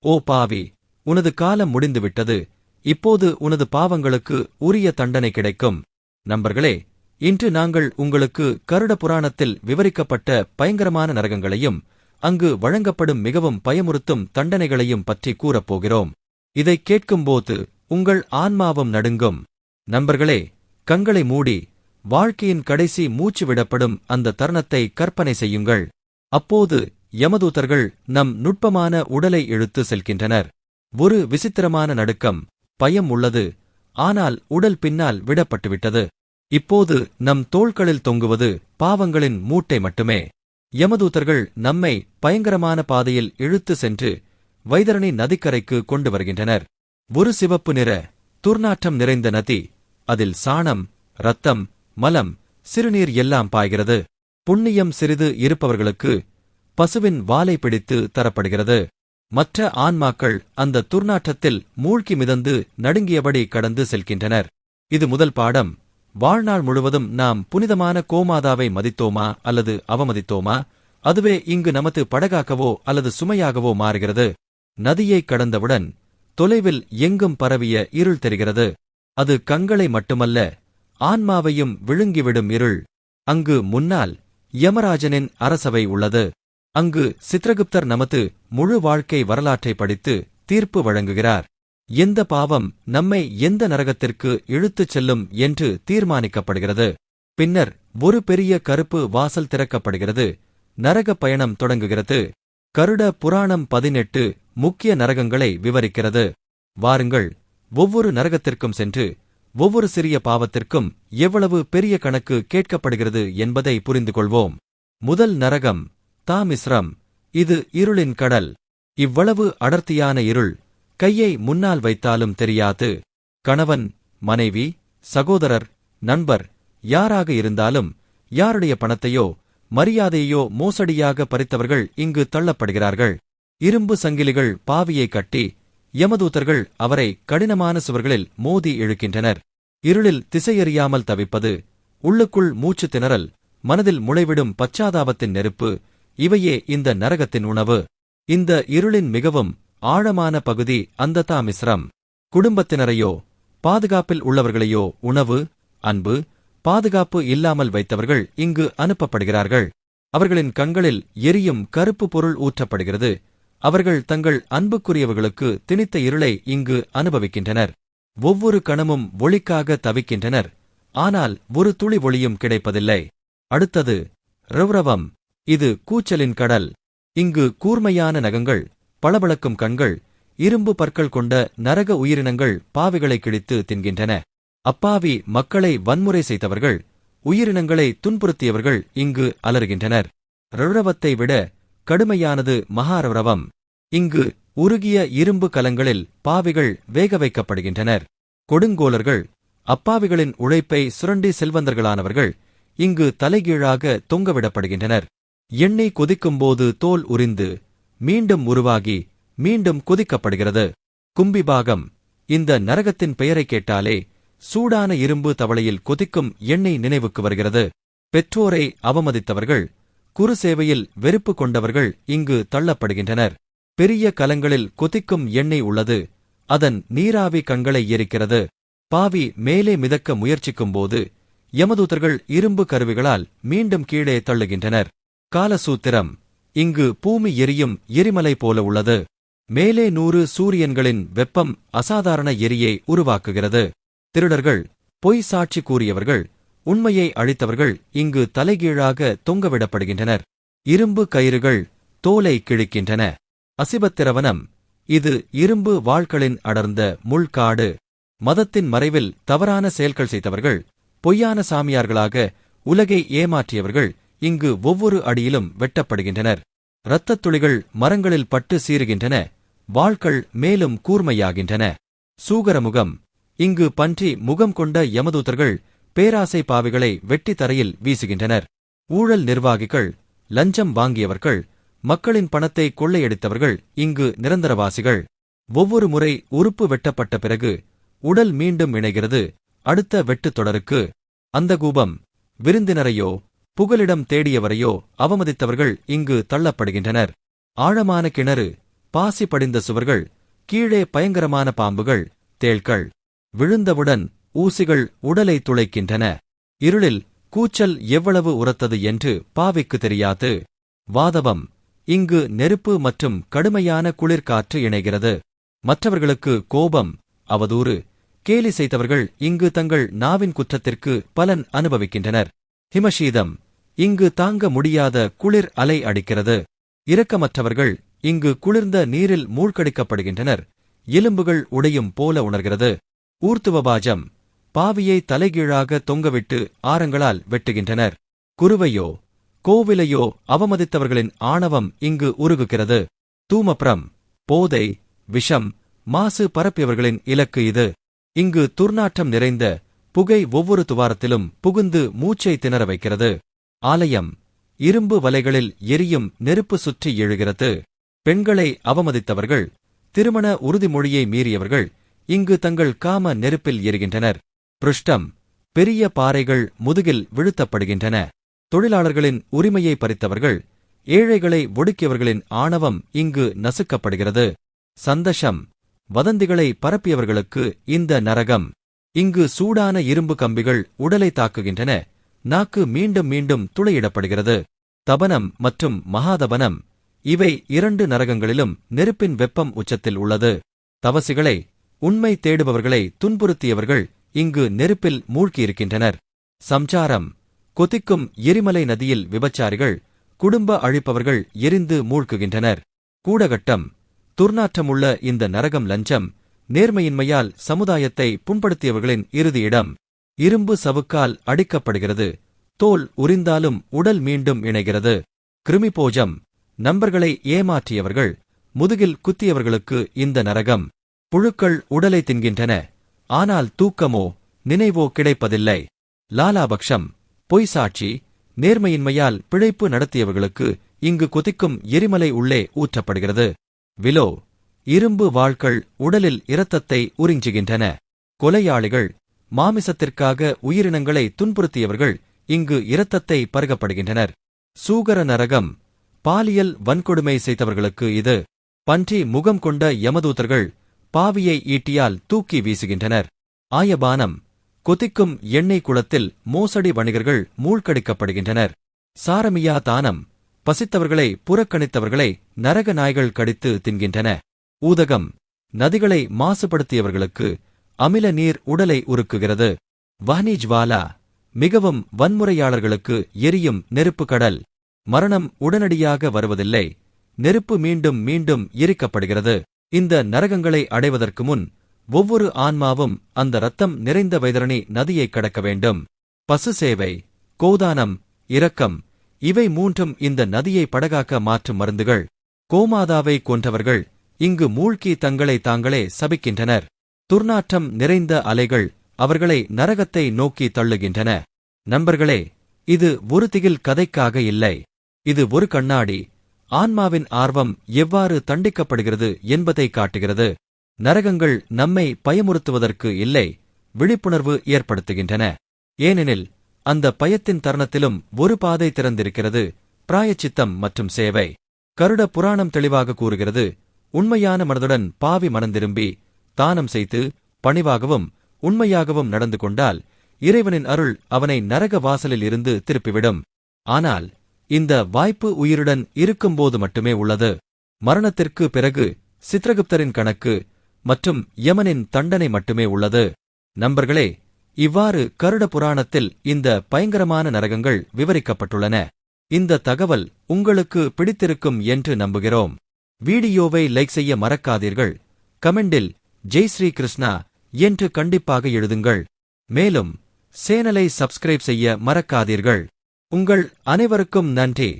ஓ பாவி உனது காலம் முடிந்துவிட்டது. இப்போது உனது பாவங்களுக்கு உரிய தண்டனை கிடைக்கும். நண்பர்களே இன்று நாங்கள் உங்களுக்கு கருட புராணத்தில் விவரிக்கப்பட்ட பயங்கரமான நரகங்களையும் அங்கு வழங்கப்படும் மிகவும் பயமுறுத்தும் தண்டனைகளையும் பற்றி கூறப்போகிறோம் இதைக் கேட்கும்போது உங்கள் ஆன்மாவும் நடுங்கும். நண்பர்களே கண்களை மூடி வாழ்க்கையின் கடைசி மூச்சு விடப்படும் அந்த தருணத்தை கற்பனை செய்யுங்கள். அப்போது யமதூதர்கள் நம் நுட்பமான உடலை இழுத்து செல்கின்றனர். ஒரு விசித்திரமான நடுக்கம் பயம் உள்ளது ஆனால் உடல் பின்னால் விடப்பட்டுவிட்டது. இப்போது நம் தோள்களில் தொங்குவது பாவங்களின் மூட்டை மட்டுமே. யமதூதர்கள் நம்மை பயங்கரமான பாதையில் இழுத்து சென்று வைதரணி நதிக்கரைக்கு கொண்டு வருகின்றனர். ஒரு சிவப்பு நிற துர்நாற்றம் நிறைந்த நதி அதில் சாணம் ரத்தம் மலம் சிறுநீர் எல்லாம் பாய்கிறது. புண்ணியம் சிறிது இருப்பவர்களுக்கு பசுவின் வாலை பிடித்து தரப்படுகிறது. மற்ற ஆன்மாக்கள் அந்த துர்நாற்றத்தில் மூழ்கி மிதந்து நடுங்கியபடி கடந்து செல்கின்றனர். இது முதல் பாடம். வாழ்நாள் முழுவதும் நாம் புனிதமான கோமாதாவை மதித்தோமா அல்லது அவமதித்தோமா? அதுவே இங்கு நமது படகாக்கவோ அல்லது சுமையாகவோ மாறுகிறது. நதியை கடந்தவுடன் தொலைவில் எங்கும் பரவிய இருள் தெரிகிறது. அது கங்களை மட்டுமல்ல ஆன்மாவையும் விழுங்கிவிடும் இருள். அங்கு முன்னால் யமராஜனின் அரசவை உள்ளது. அங்கு சித்ரகுப்தர் நமது முழு வாழ்க்கை வரலாற்றை படித்து தீர்ப்பு வழங்குகிறார். எந்த பாவம் நம்மை எந்த நரகத்திற்கு இழுத்துச் செல்லும் என்று தீர்மானிக்கப்படுகிறது. பின்னர் ஒரு பெரிய கருப்பு வாசல் திறக்கப்படுகிறது. நரக பயணம் தொடங்குகிறது. கருட புராணம் பதினெட்டு முக்கிய நரகங்களை விவரிக்கிறது. வாருங்கள் ஒவ்வொரு நரகத்திற்கும் சென்று ஒவ்வொரு சிறிய பாவத்திற்கும் எவ்வளவு பெரிய கணக்கு கேட்கப்படுகிறது என்பதை புரிந்து கொள்வோம் முதல் நரகம் தாமிஸ்ரம் இது இருளின் கடல். இவ்வளவு அடர்த்தியான இருள் கையை முன்னால் வைத்தாலும் தெரியாது. கணவன் மனைவி சகோதரர் நண்பர் யாராக இருந்தாலும் யாருடைய பணத்தையோ மரியாதையோ மோசடியாக பறித்தவர்கள் இங்கு தள்ளப்படுகிறார்கள். இரும்பு சங்கிலிகள் பாவியை கட்டி யமதூதர்கள் அவரை கடினமான சுவர்களில் மோதி இழுக்கின்றனர். இருளில் திசையறியாமல் தவிப்பது உள்ளுக்குள் மூச்சு திணறல் மனதில் முளைவிடும் பச்சாதாபத்தின் நெருப்பு இவையே இந்த நரகத்தின் உணவு. இந்த இருளின் மிகவும் ஆழமான பகுதி அந்த தாமிஸ்ரம் குடும்பத்தினரையோ பாதுகாப்பில் உள்ளவர்களையோ உணவு அன்பு பாதுகாப்பு இல்லாமல் வைத்தவர்கள் இங்கு அனுப்பப்படுகிறார்கள். அவர்களின் கண்களில் எரியும் கருப்பு பொருள் ஊற்றப்படுகிறது. அவர்கள் தங்கள் அன்புக்குரியவர்களுக்கு திணித்த இருளை இங்கு அனுபவிக்கின்றனர். ஒவ்வொரு கணமும் ஒளிக்காக தவிக்கின்றனர். ஆனால் ஒரு துளி ஒளியும் கிடைப்பதில்லை. அடுத்தது ரௌரவம். இது கூச்சலின் கடல். இங்கு கூர்மையான நகங்கள் பளபளக்கும் கண்கள் இரும்பு பற்கள் கொண்ட நரக உயிரினங்கள் பாவிகளை கிழித்து தின்கின்றன. அப்பாவி மக்களை வன்முறை செய்தவர்கள் உயிரினங்களை துன்புறுத்தியவர்கள் இங்கு அலறுகின்றனர். ரௌரவத்தை விட கடுமையானது மகாரௌரவம். இங்கு உருகிய இரும்பு கலங்களில் பாவிகள் வேக வைக்கப்படுகின்றனர். கொடுங்கோலர்கள் அப்பாவிகளின் உழைப்பை சுரண்டி செல்வந்தர்களானவர்கள் இங்கு தலைகீழாக தொங்கவிடப்படுகின்றனர். எண்ணெய் கொதிக்கும்போது தோல் உரிந்து மீண்டும் உருவாகி மீண்டும் கொதிக்கப்படுகிறது. கும்பிபாகம் இந்த நரகத்தின் பெயரை கேட்டாலே சூடான இரும்பு தவளையில் கொதிக்கும் எண்ணெய் நினைவுக்கு வருகிறது. பெற்றோரை அவமதித்தவர்கள் குறு சேவையில் வெறுப்பு கொண்டவர்கள் இங்கு தள்ளப்படுகின்றனர். பெரிய கலங்களில் கொதிக்கும் எண்ணெய் உள்ளது அதன் நீராவி கண்களை எரிக்கிறது. பாவி மேலே மிதக்க முயற்சிக்கும்போது யமதூதர்கள் இரும்பு கருவிகளால் மீண்டும் கீழே தள்ளுகின்றனர். காலசூத்திரம் இங்கு பூமி எரியும் எரிமலை போல உள்ளது. மேலே நூறு சூரியன்களின் வெப்பம் அசாதாரண எரியை உருவாக்குகிறது. திருடர்கள் பொய் சாட்சி கூறியவர்கள் உண்மையை அழித்தவர்கள் இங்கு தலைகீழாக தொங்கவிடப்படுகின்றனர். இரும்பு கயிறுகள் தோலை கிழிக்கின்றன. அசிபத்திரவனம் இது இரும்பு வாள்களின் அடர்ந்த முள்காடு. மதத்தின் மறைவில் தவறான செயல்கள் செய்தவர்கள் பொய்யான சாமியார்களாக உலகை ஏமாற்றியவர்கள் இங்கு ஒவ்வொரு அடியிலும் வெட்டப்படுகின்றனர். இரத்தத் துளிகள் மரங்களில் பட்டு சீறுகின்றன வாள்கள் மேலும் கூர்மையாகின்றன. சூகரமுகம் இங்கு பன்றி முகம் கொண்ட யமதூதர்கள் பேராசை பாவிகளை வெட்டி தரையில் வீசுகின்றனர். ஊழல் நிர்வாகிகள் லஞ்சம் வாங்கியவர்கள் மக்களின் பணத்தை கொள்ளையடித்தவர்கள் இங்கு நிரந்தரவாசிகள். ஒவ்வொரு முறை உறுப்பு வெட்டப்பட்ட பிறகு உடல் மீண்டும் இணைகிறது அடுத்த வெட்டுத் தொடருக்கு. அந்த கூபம் விருந்தினரையோ புகலிடம் தேடியவரையோ அவமதித்தவர்கள் இங்கு தள்ளப்படுகின்றனர். ஆழமான கிணறு பாசி படிந்த சுவர்கள் கீழே பயங்கரமான பாம்புகள் தேள்கள். விழுந்தவுடன் ஊசிகள் உடலை துளைக்கின்றன. இருளில் கூச்சல் எவ்வளவு உரத்தது என்று பாவிக்கு தெரியாது. வாதவம் இங்கு நெருப்பு மற்றும் கடுமையான குளிர்காற்று இணைகிறது. மற்றவர்களுக்கு கோபம் அவதூறு. கேலி செய்தவர்கள் இங்கு தங்கள் நாவின் குற்றத்திற்கு பலன் அனுபவிக்கின்றனர். ஹிமஷீதம் இங்கு தாங்க முடியாத குளிர் அலை அடிக்கிறது. இரக்கமற்றவர்கள் இங்கு குளிர்ந்த நீரில் மூழ்கடிக்கப்படுகின்றனர். எலும்புகள் உடையும் போல உணர்கிறது. ஊர்த்துவபாஜம் பாவியை தலைகீழாக தொங்கவிட்டு ஆரங்களால் வெட்டுகின்றனர். குருவையோ கோவிலையோ அவமதித்தவர்களின் ஆணவம் இங்கு உருகுகிறது. தூமப்ரம் போதை விஷம் மாசு பரப்பியவர்களின் இலக்கு இது. இங்கு துர்நாற்றம் நிறைந்த புகை ஒவ்வொரு துவாரத்திலும் புகுந்து மூச்சை திணற வைக்கிறது. ஆலயம் இரும்பு வலைகளில் எரியும் நெருப்பு சுற்றி எழுகிறது. பெண்களை அவமதித்தவர்கள் திருமண உறுதிமொழியை மீறியவர்கள் இங்கு தங்கள் காம நெருப்பில் எரிகின்றனர். பிருஷ்டம் பெரிய பாறைகள் முதுகில் விழுத்தப்படுகின்றன. தொழிலாளர்களின் உரிமையை பறித்தவர்கள் ஏழைகளை ஒடுக்கியவர்களின் ஆணவம் இங்கு நசுக்கப்படுகிறது. சந்தஷம் வதந்திகளை பரப்பியவர்களுக்கு இந்த நரகம். இங்கு சூடான இரும்பு கம்பிகள் உடலை தாக்குகின்றன. நாக்கு மீண்டும் மீண்டும் துளையிடப்படுகிறது. தபனம் மற்றும் மகாதபனம் இவை இரண்டு நரகங்களிலும் நெருப்பின் வெப்பம் உச்சத்தில் உள்ளது. தவசிகளை உண்மை தேடுபவர்களை துன்புறுத்தியவர்கள் இங்கு நெருப்பில் மூழ்கியிருக்கின்றனர். சம்சாரம் கொதிக்கும் எரிமலை நதியில் விபச்சாரிகள் குடும்ப அழிப்பவர்கள் எரிந்து மூழ்குகின்றனர். கூடகட்டம் துர்நாற்றமுள்ள இந்த நரகம் லஞ்சம் நேர்மையின்மையால் சமுதாயத்தை புண்படுத்தியவர்களின் இறுதியிடம் இரும்பு சவுக்கால் அடிக்கப்படுகிறது. தோல் உரிந்தாலும் உடல் மீண்டும் இணைகிறது. கிருமிபோஜம். நண்பர்களை ஏமாற்றியவர்கள். முதுகில் குத்தியவர்களுக்கு இந்த நரகம். புழுக்கள் உடலை தின்கின்றன. ஆனால் தூக்கமோ நினைவோ கிடைப்பதில்லை. லாலாபக்ஷம். பொய் சாட்சி. நேர்மையின்மையால் பிழைப்பு நடத்தியவர்களுக்கு இங்கு கொதிக்கும் எரிமலை உள்ளே ஊற்றப்படுகிறது. விலோ. இரும்பு வாள்கள் உடலில் இரத்தத்தை உறிஞ்சுகின்றன. கொலையாளிகள். மாமிசத்திற்காக உயிரினங்களை துன்புறுத்தியவர்கள் இங்கு இரத்தத்தை பருகப்படுகின்றனர். சூகர நரகம் பாலியல் வன்கொடுமை செய்தவர்களுக்கு இது. பன்றி முகம் கொண்ட யமதூதர்கள் பாவியை ஈட்டியால் தூக்கி வீசுகின்றனர். ஆயபானம் கொதிக்கும் எண்ணெய் குளத்தில் மோசடி வணிகர்கள் மூழ்கடிக்கப்படுகின்றனர். சாரமியா தானம் பசித்தவர்களை புறக்கணித்தவர்களை நரக நாய்கள் கடித்து தின்கின்றன. ஊதகம் நதிகளை மாசுபடுத்தியவர்களுக்கு அமில நீர் உடலை உருக்குகிறது. வானிஜ்வாலா மிகவும் வன்முறையாளர்களுக்கு எரியும் நெருப்பு கடல். மரணம் உடனடியாக வருவதில்லை. நெருப்பு மீண்டும் மீண்டும் எரிக்கப்படுகிறது. இந்த நரகங்களை அடைவதற்கு முன் ஒவ்வொரு ஆன்மாவும் அந்த ரத்தம் நிறைந்த வைதரணி நதியை கடக்க வேண்டும். பசு சேவை கோதானம் இரக்கம் இவை மூன்றும் இந்த நதியை படகாக்க மாற்றும் மருந்துகள். கோமாதாவை கொன்றவர்கள் இங்கு மூழ்கி தங்களை தாங்களே சபிக்கின்றனர். துர்நாற்றம் நிறைந்த அலைகள் அவர்களை நரகத்தை நோக்கி தள்ளுகின்றன. நண்பர்களே இது ஒரு திகில் கதைக்காக இல்லை. இது ஒரு கண்ணாடி. ஆன்மாவின் ஆர்வம் எவ்வாறு தண்டிக்கப்படுகிறது என்பதை காட்டுகிறது. நரகங்கள் நம்மை பயமுறுத்துவதற்கு இல்லை விழிப்புணர்வு ஏற்படுத்துகின்றன. ஏனெனில் அந்த பயத்தின் தருணத்திலும் ஒரு பாதை திறந்திருக்கிறது பிராயச்சித்தம் மற்றும் சேவை. கருட புராணம் தெளிவாக கூறுகிறது உண்மையான மனதுடன் பாவி மனந்திரும்பி தானம் செய்து பணிவாகவும் உண்மையாகவும் நடந்து கொண்டால் இறைவனின் அருள் அவனை நரக வாசலில் இருந்து திருப்பிவிடும். ஆனால் இந்த வாய்ப்பு உயிருடன் இருக்கும்போது மட்டுமே உள்ளது. மரணத்திற்கு பிறகு சித்ரகுப்தரின் கணக்கு மற்றும் யமனின் தண்டனை மட்டுமே உள்ளது. நண்பர்களே இவ்வாறு கருட புராணத்தில் இந்த பயங்கரமான நரகங்கள் விவரிக்கப்பட்டுள்ளன. இந்த தகவல் உங்களுக்கு பிடித்திருக்கும் என்று நம்புகிறோம். வீடியோவை லைக் செய்ய மறக்காதீர்கள். கமெண்டில் ஜெய் ஸ்ரீ கிருஷ்ணா என்று கண்டிப்பாக எழுதுங்கள். மேலும் சேனலை சப்ஸ்கிரைப் செய்ய மறக்காதீர்கள். உங்கள் அனைவருக்கும் நன்றி.